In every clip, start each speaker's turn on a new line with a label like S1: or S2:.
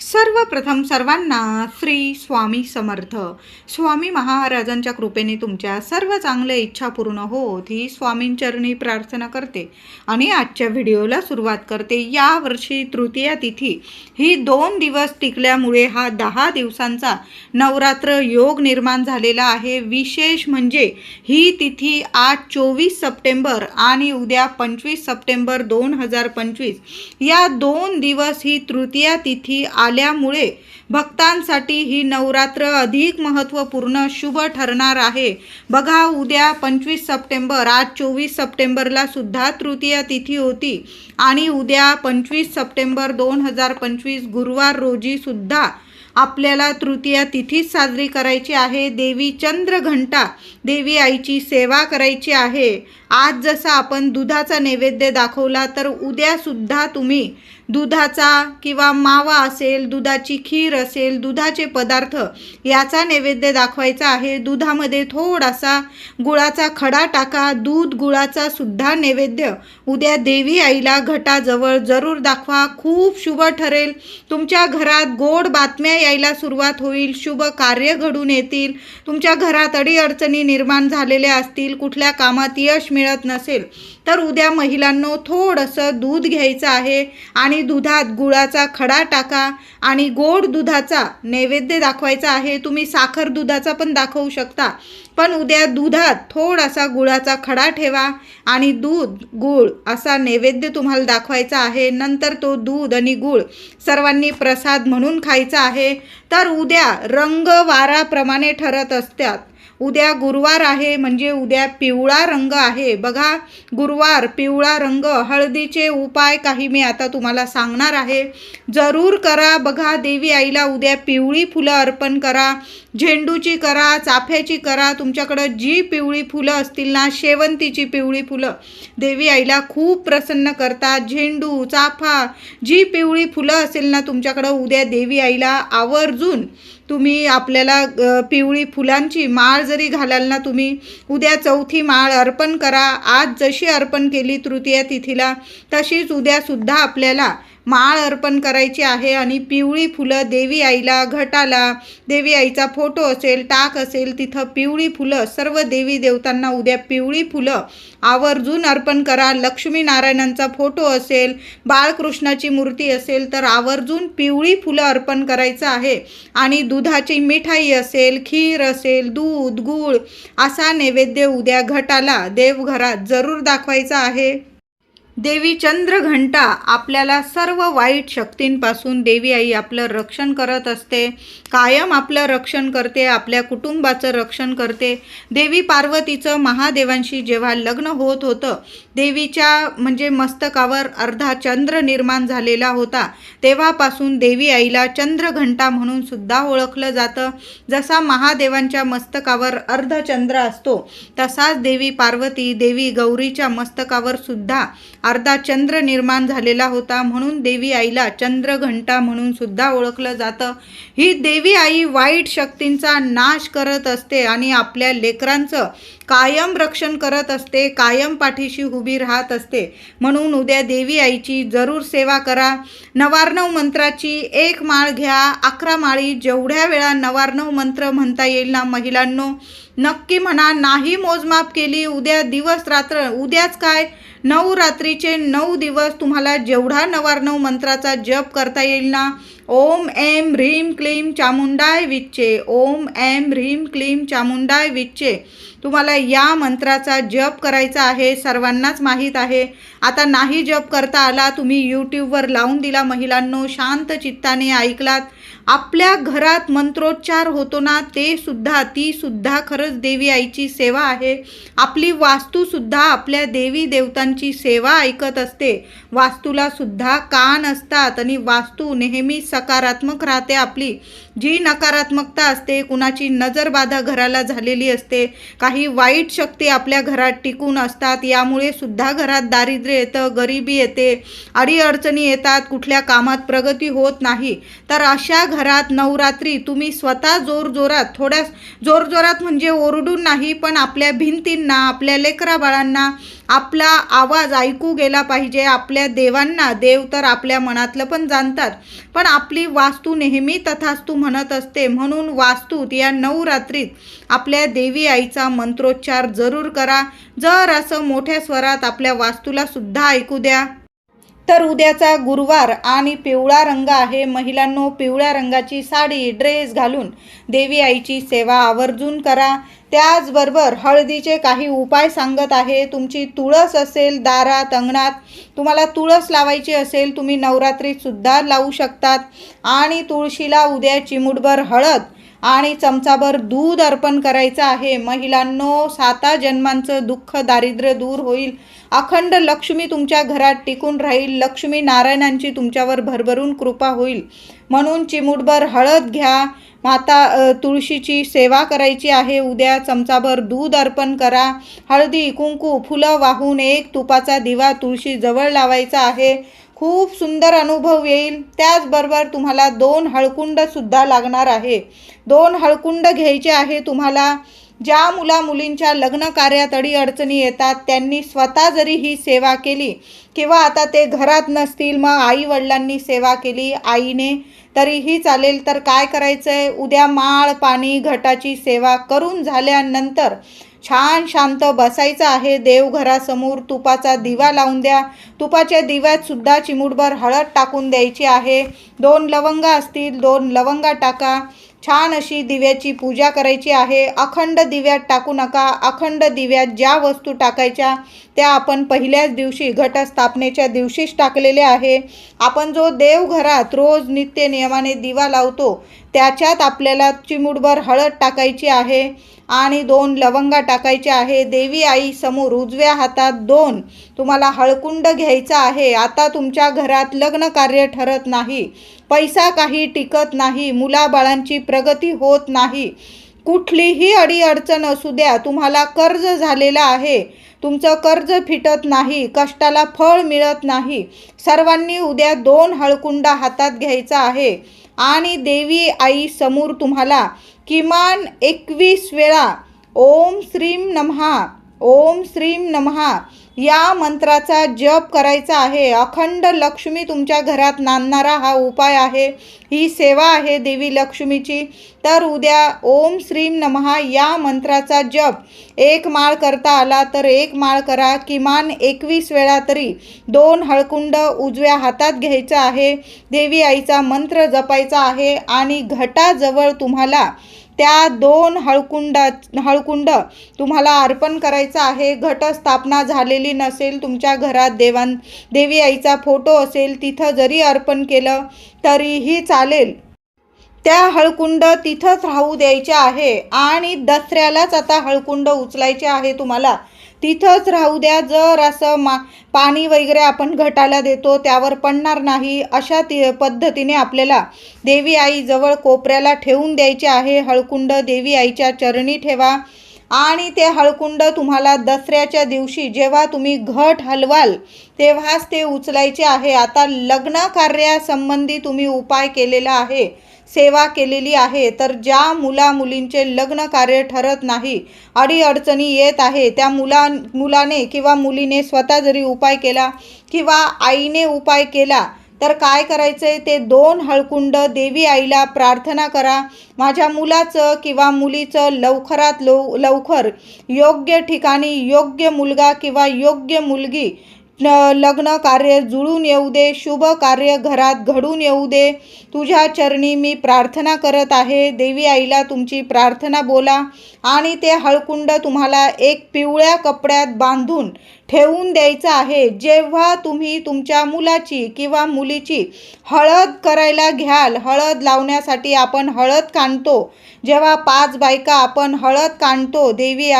S1: सर्वप्रथम सर्वांना श्री स्वामी समर्थ. स्वामी महाराजांच्या कृपेने तुमच्या सर्व चांगल्या इच्छा पूर्ण होत ही स्वामींचरणी प्रार्थना करते आणि आजच्या व्हिडिओला सुरुवात करते. या वर्षी तृतीया तिथी ही दोन दिवस टिकल्यामुळे हा दहा दिवसांचा नवरात्र योग निर्माण झालेला आहे. विशेष म्हणजे ही तिथी आज चोवीस सप्टेंबर आणि उद्या पंचवीस सप्टेंबर दोन हजार पंचवीस. या दोन दिवस ही तृतीया तिथी आल्यामुळे भक्तांसाठी ही नवरात्र अधिक महत्त्वपूर्ण शुभ ठरणार आहे. बघा उद्या पंचवीस सप्टेंबर आज चोवीस सप्टेंबरला सुद्धा तृतीय तिथी होती आणि उद्या पंचवीस सप्टेंबर दोन हजार पंचवीस गुरुवार रोजी सुद्धा आपल्याला तृतीया तिथीच साजरी करायची आहे. देवी चंद्रघंटा देवी आईची सेवा करायची आहे. आज जसा आपण दुधाचा नैवेद्य दाखवला तर उद्यासुद्धा तुम्ही दुधाचा किंवा मावा असेल दुधाची खीर असेल दुधाचे पदार्थ याचा नैवेद्य दाखवायचा आहे. दुधामध्ये थोडासा गुळाचा खडा टाका. दूध गुळाचा सुद्धा नैवेद्य. उद्या देवी आईला घटाजवळ जरूर दाखवा. खूप शुभ ठरेल. तुमच्या घरात गोड बातम्या यायला सुरुवात होईल. शुभ कार्य घडून येतील. तुमच्या घरात अडीअडचणी निर्माण झालेल्या असतील. कुठल्या कामात यश मिळत नसेल. तर उद्या महिलांनो थोडंसं दूध घ्यायचं आहे आणि दुधात गुळाचा खडा टाका आणि गोड दुधाचा नैवेद्य दाखवायचा आहे. तुम्ही साखर दुधाचा पण दाखवू शकता. पण उद्या दुधात थोडासा गुळाचा खडा ठेवा आणि दूध गुळ असा नैवेद्य तुम्हाला दाखवायचा आहे. नंतर तो दूध आणि गुळ सर्वांनी प्रसाद म्हणून खायचा आहे. तर उद्या रंग वाराप्रमाणे ठरत असतात उद्या गुरुवार आहे म्हणजे उद्या पिवळा रंग आहे. बघा गुरुवार पिवळा रंग हळदीचे उपाय काही मी आता तुम्हाला सांगणार आहे. जरूर करा. बघा देवी आईला उद्या पिवळी फुलं अर्पण करा. झेंडूची करा चाफ्याची करा तुमच्याकडं जी पिवळी फुलं असतील ना शेवंतीची पिवळी फुलं. देवी आईला खूप प्रसन्न करतात. झेंडू चाफा जी पिवळी फुलं असेल ना तुमच्याकडं उद्या देवी आईला आवर्जून तुम्ही आपल्याला पिवळी फुलांची माळ जरी घालाल ना तुम्ही उद्या चौथी माळ अर्पण करा. आज जशी अर्पण केली तृतीया तिथीला तशीच उद्यासुद्धा आपल्याला माळ अर्पण करायची आहे आणि पिवळी फुलं देवी आईला घटाला. देवी आईचा फोटो असेल टाक असेल तिथं पिवळी फुलं सर्व देवी देवतांना उद्या पिवळी फुलं. आवर्जून अर्पण करा. लक्ष्मीनारायणांचा फोटो असेल बाळकृष्णाची मूर्ती असेल तर आवर्जून पिवळी फुलं अर्पण करायचं आहे. आणि दुधाची मिठाई असेल खीर असेल दूध गूळ असा नैवेद्य उद्या घटाला. देवघरात जरूर दाखवायचा आहे. देवी चंद्रघंटा आपल्याला सर्व वाईट शक्तींपासून देवी आई आपलं रक्षण करत असते. कायम आपलं रक्षण करते आपल्या कुटुंबाचं रक्षण करते. देवी पार्वतीचं महादेवांशी जेव्हा लग्न होत होतं देवीच्या म्हणजे मस्तकावर अर्धा चंद्र निर्माण झालेला होता. तेव्हापासून देवी आईला चंद्रघंटा म्हणून सुद्धा ओळखलं जातं. जसा महादेवांच्या मस्तकावर अर्धचंद्र असतो तसाच देवी पार्वती देवी गौरीच्या मस्तकावर सुद्धा अर्धा चंद्र निर्माण झालेला होता म्हणून देवी आईला चंद्रघंटा म्हणून सुद्धा ओळखलं जातं. ही देवी आई वाईट शक्तींचा नाश करत असते आणि आपल्या लेकरांचं कायम रक्षण करत असते कायम पाठीशी उभी राहत असते. म्हणून उद्या देवी आईची जरूर सेवा करा. नवार्णव मंत्राची एक माळ घ्या. अकरा माळी जेवढ्या वेळा नवार्णव मंत्र म्हणता येईल ना महिलांनो? नक्की म्हणा नाही मोजमाप केली उद्या दिवस रात्र उद्याच काय? नऊ रात्रीचे नऊ दिवस तुम्हाला जेवढा नवार्णव मंत्राचा जप करता येईल ना? ओम एम ह्रीम क्लीम चामुंडाय विच्चे ओम एम ह्रीम क्लीम चामुंडाय विच्चे. तुम्हाला या मंत्राचा जप करायचा आहे सर्वांनाच माहीत आहे. आता नाही जप करता आला तुम्ही यूट्यूबवर लावून दिला महिलांनो शांत चित्ताने ऐकलात. आपल्या घरात मंत्रोच्चार होतो ना ते सुद्धा ती सुद्धा खरंच देवी आईची सेवा आहे. आपली वास्तू सुद्धा आपल्या देवी देवतांची सेवा ऐकत असते. वास्तूला सुद्धा कान असतात आणि वास्तू नेहमी सकारात्मक राहते आपली. जी नकारात्मकता असते कुणाची नजरबाधा घराला झालेली असते काही वाईट शक्ती आपल्या घरात टिकून असतात यामुळे सुद्धा घरात दारिद्र्य येतं गरिबी येते अडीअडचणी येतात कुठल्या कामात प्रगती होत नाही. तर अशा घरात नवरात्री तुम्ही स्वतः जोरजोरात थोड्या जोरजोरात म्हणजे ओरडून नाही पण आपल्या भिंतींना आपल्या लेकरा बाळांना आपला आवाज ऐकू गेला पाहिजे. आपल्या देवांना देव तर आपल्या मनातलं पण जाणतात. पण आपली वास्तू नेहमी तथास्तू म्हणत असते. म्हणून वास्तूत या नवरात्रीत आपल्या देवी आईचा मंत्रोच्चार जरूर करा. जर असं मोठ्या स्वरात आपल्या वास्तूला सुद्धा ऐकू द्या. तर उद्याचा गुरुवार आणि पिवळा रंग आहे. महिलांनो पिवळ्या रंगाची साडी ड्रेस घालून देवी आईची सेवा आवर्जून करा. त्याचबरोबर हळदीचे काही उपाय सांगत आहे. तुमची तुळस असेल दारात अंगणात तुम्हाला तुळस लावायची असेल तुम्ही नवरात्रीतसुद्धा लावू शकतात. आणि तुळशीला उद्या चिमुटभर हळद आणि चमचाभर दूध अर्पण करायचं आहे. महिलांनो साता जन्मांचं दुःख दारिद्र्य दूर होईल. अखंड लक्ष्मी तुमच्या घरात टिकून राहील. लक्ष्मी नारायणांची तुमच्यावर भरभरून कृपा होईल. म्हणून चिमुटभर हळद घ्या. माता तुळशीची सेवा करायची आहे. उद्या चमचाभर दूध अर्पण करा. हळदी कुंकू फुलं वाहून एक तुपाचा दिवा तुळशीजवळ लावायचा आहे. खूप सुंदर अनुभव येईल. त्याचबरोबर तुम्हाला दोन हळकुंडसुद्धा लागणार आहे. दोन हळकुंड घ्यायचे आहे तुम्हाला. ज्या मुला मुलींच्या लग्न कार्यात अडीअडचणी येतात त्यांनी स्वतः जरी ही सेवा केली किंवा आता ते घरात नसतील मग आई वडिलांनी सेवा केली आईने तरीही चालेल तर काय करायचं आहे उद्या माळ पाणी घटाची सेवा करून झाल्यानंतर छान शांत बसायचं आहे. देवघरासमोर तुपाचा दिवा लावून द्या. तुपाच्या दिव्यात सुद्धा चिमुटभर हळद टाकून द्यायची आहे. दोन लवंगा असतील दोन लवंगा टाका. छान अशी दिव्याची पूजा करायची आहे. अखंड दिव्यात टाकू नका. अखंड दिव्यात ज्या वस्तू टाकायच्या त्या आपण पहिल्याच दिवशी घटस्थापनेच्या दिवशीच टाकलेल्या आहे. आपण जो देवघरात रोज नित्य नियमाने दिवा लावतो त्याच्यात आपल्याला चिमूटभर हळद टाकायची आहे आणि दोन लवंगा टाकायचे आहे. देवी आई समोर उजव्या हातात दोन. तुम्हाला हळकुंड घ्यायचा आहे. आता तुमच्या घरात लग्न कार्य ठरत नाही. पैसा काही टिकत नाही. मुलाबाळांची प्रगती होत नाही. कुठलीही अडीअडचण असू द्या. तुम्हाला कर्ज झालेलं आहे. तुमचं कर्ज फिटत नाही. कष्टाला फळ मिळत नाही. सर्वांनी उद्या दोन हळकुंडा हातात घ्यायचा आहे. आणि देवी आई समोर तुम्हाला किमान एकवीस वेळा ओम श्रीम नमहा ओम श्रीम नमहा या मंत्राचा जप करायचा आहे. अखंड लक्ष्मी तुमच्या घरात नांदणारा हा उपाय आहे. ही सेवा आहे देवी लक्ष्मीची. तर उद्या ओम श्रीम नमहा या मंत्राचा जप. एक माळ करता आला तर एक माळ करा. किमान एकवीस वेळा तरी दोन हळकुंड उजव्या हातात घ्यायचा आहे. देवी आईचा मंत्र जपायचा आहे आणि घटाजवळ तुम्हाला त्या दोन हळकुंडा हळकुंड तुम्हाला अर्पण करायचं आहे. घटस्थापना झालेली नसेल तुमच्या घरात देवां देवी आईचा फोटो असेल तिथं जरी अर्पण केलं तरीही चालेल. त्या हळकुंड तिथंच राहू द्यायचे आहे. आणि दसऱ्यालाच आता हळकुंड उचलायचे आहे तुम्हाला. तिथंच राहू द्या जर असं मा पाणी वगैरे आपण घटाला देतो त्यावर पडणार नाही अशा ती पद्धतीने आपल्याला देवी आई जवळ कोपऱ्याला ठेवून द्यायचे आहे. हळकुंड देवी आईच्या चरणी ठेवा. आणि ते हळकुंड तुम्हाला दसऱ्याच्या दिवशी जेव्हा तुम्ही घट हलवाल तेव्हाच ते उचलायचे आहे. आता लग्न कार्यासंबंधी तुम्ही उपाय केलेला आहे सेवा केलेली आहे. तर ज्या मुला मुलींचे लग्न कार्य ठरत नाही अडीअडचणी येत आहे त्या मुला मुलाने किंवा मुलीने स्वतः जरी उपाय केला किंवा आईने उपाय केला तर काय करायचं आहे ते दोन हळकुंड देवी आईला प्रार्थना करा. माझ्या मुलाचं किंवा मुलीचं लवकरात लव लवकर योग्य ठिकाणी योग्य मुलगा किंवा योग्य मुलगी लग्न कार्य जुळून येऊ दे शुभ कार्य घरात घडून येऊ दे. तुझ्या चरणी मी प्रार्थना करत आहे. देवी आईला तुमची प्रार्थना बोला. आणि ते हळकुंड तुम्हाला एक पिवळ्या कपड्यात बांधून ठेवून द्यायचं आहे. जेव्हा तुम्ही तुमच्या मुलाची किंवा मुलीची हळद करायला घ्याल हळद लावण्यासाठी आपण हळद काढतो जेव्हा पाच बायका आपण हळद काढतो देवी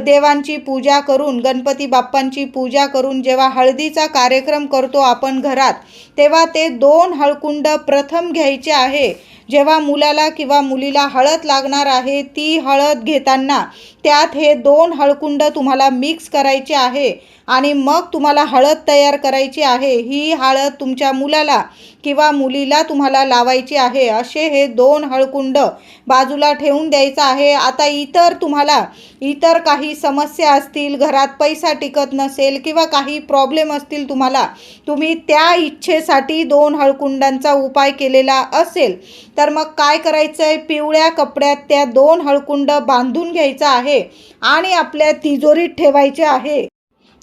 S1: देवांची पूजा करून गणपती बाप्पांची पूजा करून जेव्हा हळदीचा कार्यक्रम करतो आपण घरात तेव्हा ते दोन हळकुंड प्रथम घ्यायचे आहे. जेव्हा मुलाला किंवा मुलीला हळद लागणार आहे ती हळद घेताना त्यात हे दोन हळकुंड तुम्हाला मिक्स करायचे आहे. आणि मग तुम्हाला हळद तयार करायची आहे. ही हळद तुमच्या मुलाला किंवा मुलीला तुम्हाला लावायची आहे. असे हे दोन हळकुंड बाजूला ठेवून द्यायचं आहे. आता इतर तुम्हाला इतर काही समस्या असतील घरात पैसा टिकत नसेल किंवा काही प्रॉब्लेम असतील तुम्हाला तुम्ही त्या इच्छेसाठी दोन हळकुंडांचा उपाय केलेला असेल तर मग काय करायचं आहे पिवळ्या कपड्यात त्या दोन हळकुंड बांधून घ्यायचं आहे आणि आपल्या तिजोरीत ठेवायचे आहे.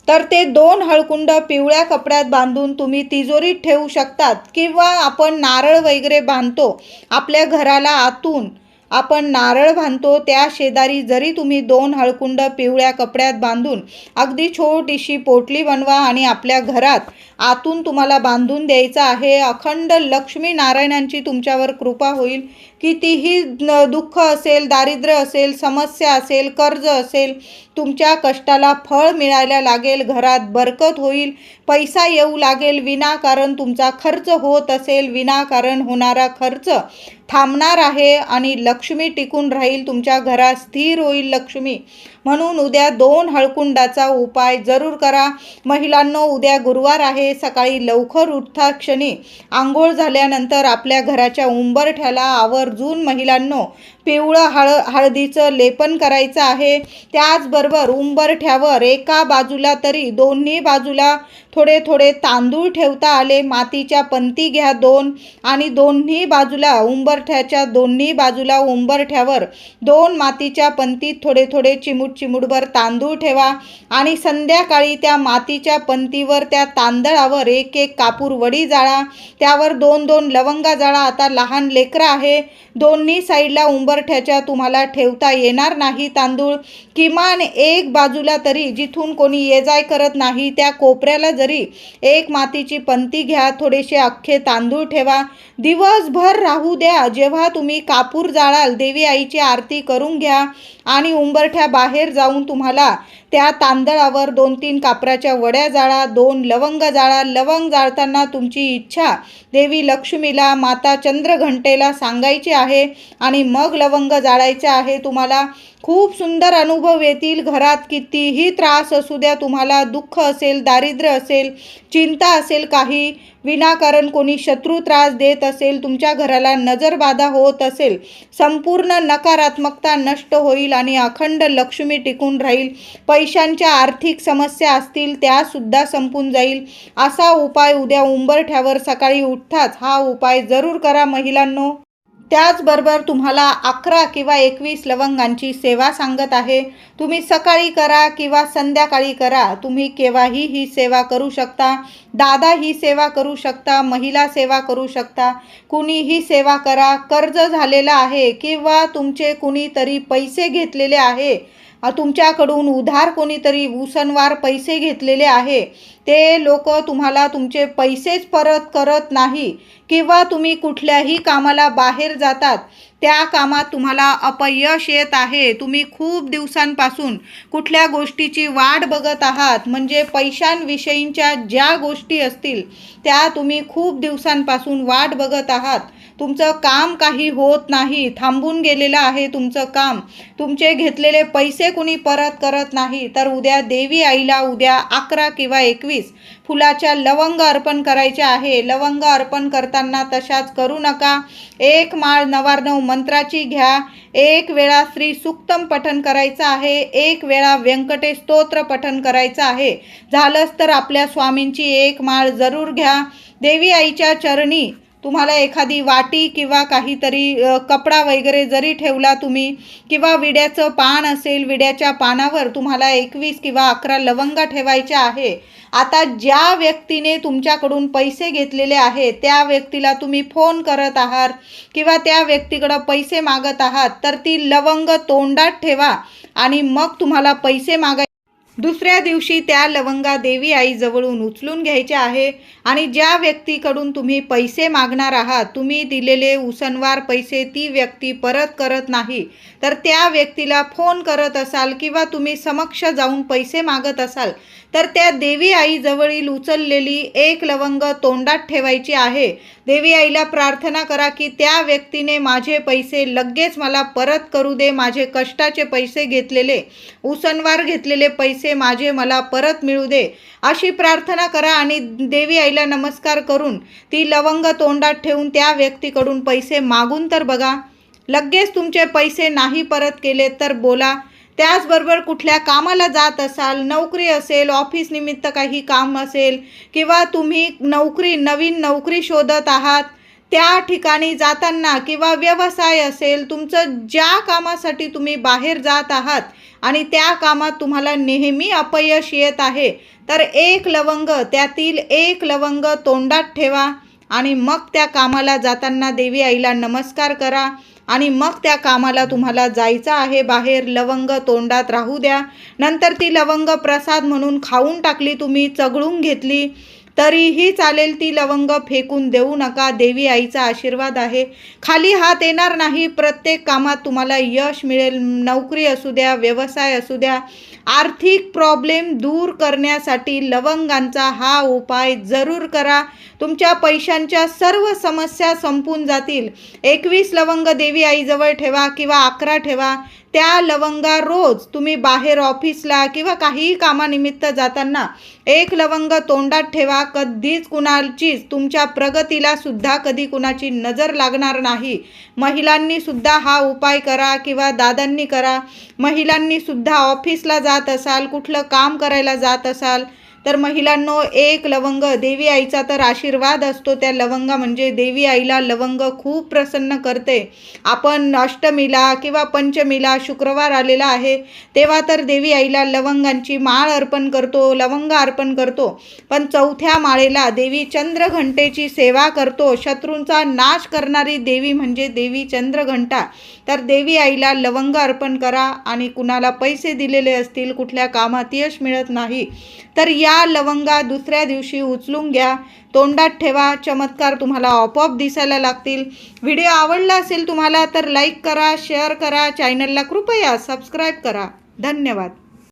S1: तर ते दोन हळकुंड पिवळ्या कपड्यात बांधून तुम्ही तिजोरीत ठेवू शकतात. किंवा आपण नारळ वगैरे बांधतो आपल्या घराला आतून. आपण नारळ बांधतो त्या शेजारी जरी तुम्ही दोन हळकुंड पिवळ्या कपड्यात बांधून अगदी छोटीशी पोटली बनवा आणि आपल्या घरात आतून तुम्हाला बांधून द्यायचं आहे. अखंड लक्ष्मी नारायणांची तुमच्यावर कृपा होईल. कितीही दुःख असेल दारिद्र्य असेल समस्या असेल कर्ज असेल तुमच्या कष्टाला फळ मिळायला लागेल. घरात बरकत होईल. पैसा येऊ लागेल. विनाकारण तुमचा खर्च होत असेल. विनाकारण होणारा खर्च थांबणार आहे आणि लक्ष्मी टिकून राहील. तुमच्या घरात स्थिर होईल लक्ष्मी. म्हणून उद्या दोन हळकुंडाचा उपाय जरूर करा. महिलांनो उद्या गुरुवार आहे. सकाळी लवकर उठता क्षणी आंघोळ झाल्यानंतर आपल्या घराच्या उंबरठ्याला आवर्जून महिलांनो पिवळं हळ हळदीचं लेपन करायचं आहे. त्याचबरोबर उंबरठ्यावर एका बाजूला तरी दोन्ही बाजूला थोडे थोडे तांदूळ ठेवता आले. मातीच्या पंती घ्या दोन आणि दोन्ही बाजूला उंबरठ्याच्या दोन्ही बाजूला उंबरठ्यावर दोन मातीच्या पंतीत थोडे थोडे चिमूट चिमूटभर तांदूळ ठेवा आणि संध्याकाळी त्या मातीच्या पंतीवर त्या तांदळावर एक एक कापूर वडी जाळा. त्यावर दोन दोन लवंगा जाळा. आता लहान लेकरं आहे. दोन्ही साईडला उंबर उंबरठ्याच्या तुम्हाला ठेवता येणार नाही. तांदूळ किमान एक बाजूला तरी जिथून कोणी ये जाय करत नाही त्या कोपऱ्याला जरी एक मातीची पंती घ्या थोडेसे अख्खे तांदूळ ठेवा. दिवसभर राहू द्या. जेव्हा तुम्ही कापूर जाळाल देवी आईची आरती करून घ्या आणि उंबरठ्या बाहेर जाऊन तुम्हाला त्या तांदळावर दोन तीन कापराच्या वड्या जाळा दोन लवंग जाळा. लवंग जाळताना तुमची इच्छा देवी लक्ष्मीला माता चंद्रघंटेला सांगायची आहे आणि मग लवंग जाळायचे आहे तुम्हाला. खूप सुंदर अनुभव येतील घरात कितीही त्रास असू द्या तुम्हाला दुःख असेल दारिद्र्य असेल चिंता असेल काही विनाकारण कोणी शत्रू त्रास देत असेल तुमच्या घराला नजरबाधा होत असेल संपूर्ण नकारात्मकता नष्ट होईल आणि अखंड लक्ष्मी टिकून राहील. पैशांच्या आर्थिक समस्या असतील त्यासुद्धा संपून जाईल. असा उपाय उद्या उंबरठ्यावर सकाळी उठताच हा उपाय जरूर करा महिलांनो. त्याचबरोबर तुम्हाला अकरा किंवा एकवीस लवंगांची सेवा सांगत आहे. तुम्ही सकाळी करा किंवा संध्याकाळी करा. तुम्ही केव्हाही ही सेवा करू शकता. दादा ही सेवा करू शकता. महिला सेवा करू शकता. कुणीही सेवा करा. कर्ज झालेलं आहे किंवा तुमचे कुणीतरी पैसे घेतलेले आहे. तुमच्याकडून उधार कोणीतरी उसनवार पैसे घेतलेले आहे. ते लोक तुम्हाला तुमचे पैसेच परत करत नाही किंवा तुम्ही कुठल्याही कामाला बाहेर जातात त्या कामात तुम्हाला अपयश येत आहे. तुम्ही खूप दिवसांपासून कुठल्या गोष्टीची वाट बघत आहात म्हणजे पैशांविषयींच्या ज्या गोष्टी असतील त्या तुम्ही खूप दिवसांपासून वाट बघत आहात. तुमचं काम काही होत नाही थांबून गेलेलं आहे तुमचं काम. तुमचे घेतलेले पैसे कुणी परत करत नाही. तर उद्या देवी आईला उद्या अकरा किंवा एकवीस फुलाच्या लवंग अर्पण करायचे आहे. लवंग अर्पण करताना तशाच करू नका. एक माळ नवार्णव मंत्राची घ्या. एक वेळा श्री सुक्तम पठन करायचं आहे. एक वेळा व्यंकटेश स्तोत्र पठन करायचं आहे. झालंच तर आपल्या स्वामींची एक माळ जरूर घ्या. देवी आईच्या चरणी तुम्हाला एखादी वाटी किंवा काहीतरी कपडा वगैरे जरी ठेवला तुम्ही किंवा विड्याचं पान असेल विड्याच्या पानावर तुम्हाला एकवीस किंवा अकरा लवंगा ठेवायच्या आहे आता ज्या व्यक्तीने तुमच्याकडून पैसे घेतलेले आहे त्या व्यक्तीला तुम्ही फोन करत आहात किंवा त्या व्यक्तीकडं पैसे मागत आहात तर ती लवंग तोंडात ठेवा आणि मग तुम्हाला पैसे मागाय दुसऱ्या दिवशी त्या लवंगा देवी आई जवळून उचलून घ्यायचे आहे आणि ज्या व्यक्तीकडून तुम्ही पैसे मागणार आहात तुम्ही दिलेले उसनवार पैसे ती व्यक्ती परत करत नाही. तर त्या व्यक्तीला फोन करत असाल किंवा तुम्ही समक्ष जाऊन पैसे मागत असाल तर त्या देवी आईजवळील उचललेली एक लवंग तोंडात ठेवायची आहे. देवी आईला प्रार्थना करा की त्या व्यक्तीने माझे पैसे लगेच मला परत करू दे माझे कष्टाचे पैसे घेतलेले उसनवार घेतलेले पैसे माझे मला परत मिळू दे. अशी प्रार्थना करा आणि देवी आईला नमस्कार करून ती लवंग तोंडात ठेवून त्या व्यक्तीकडून पैसे मागून तर बघा. लगेच तुमचे पैसे नाही परत केले तर बोला. त्याचबरोबर कुठल्या कामाला जात असाल नोकरी असेल ऑफिस निमित्त काही काम असेल किंवा तुम्ही नोकरी नवीन नोकरी शोधत आहात त्या ठिकाणी जाताना किंवा व्यवसाय असेल तुमचं ज्या कामासाठी तुम्ही बाहेर जात आहात आणि त्या कामात तुम्हाला नेहमी अपयश येत आहे तर एक लवंग त्यातील एक लवंग तोंडात ठेवा आणि मग त्या कामाला जाताना देवी आईला नमस्कार करा. आणि मग त्या कामाला तुम्हाला जायचं आहे. बाहेर लवंग तोंडात राहू द्या. नंतर ती लवंग प्रसाद म्हणून खाऊन टाकली तुम्ही चगळून घेतली. तरीही चालेल ती लवंग फेकून देऊ नका. देवी आईचा आशीर्वाद आहे. खाली हात येणार नाही. प्रत्येक कामात तुम्हाला यश मिळेल. नोकरी असू द्या व्यवसाय असू द्या. आर्थिक प्रॉब्लेम दूर करण्यासाठी लवंगांचा हा उपाय जरूर करा. तुमच्या पैशांच्या सर्व समस्या संपून जातील. एकवीस लवंग देवी आईजवळ ठेवा किंवा अकरा ठेवा. त्या लवंगा रोज तुम्ही बाहेर ऑफिसला किंवा काहीही कामानिमित्त जाताना एक लवंग तोंडात ठेवा. कधीच कुणाचीच तुमच्या प्रगतीला सुद्धा कधी कुणाची नजर लागणार नाही. महिलांनी सुद्धा हा उपाय करा किंवा दादांनी करा. महिलांनी सुद्धा ऑफिसला जात असाल कुठलं काम करायला जात असाल तर महिलांनो एक लवंग देवी आईचा तर आशीर्वाद असतो. त्या लवंगा म्हणजे देवी आईला लवंग खूप प्रसन्न करते. आपण अष्टमीला किंवा पंचमीला शुक्रवार आलेला आहे तेव्हा तर देवी आईला लवंगांची माळ अर्पण करतो लवंग अर्पण करतो. पण चौथ्या माळेला देवी चंद्रघंटेची सेवा करतो. शत्रूंचा नाश करणारी देवी म्हणजे देवी चंद्रघंटा. तर देवी आईला लवंग अर्पण करा आणि कुणाला पैसे दिलेले असतील कुठल्या कामात यश मिळत नाही तर या लवंगा दुसऱ्या दिवशी उचलून घ्या. तोंडात ठेवा. चमत्कार तुम्हाला आपोआप दिसायला लागतील. व्हिडिओ आवडला असेल तुम्हाला तर लाईक करा शेअर करा. चॅनलला कृपया सबस्क्राईब करा. धन्यवाद.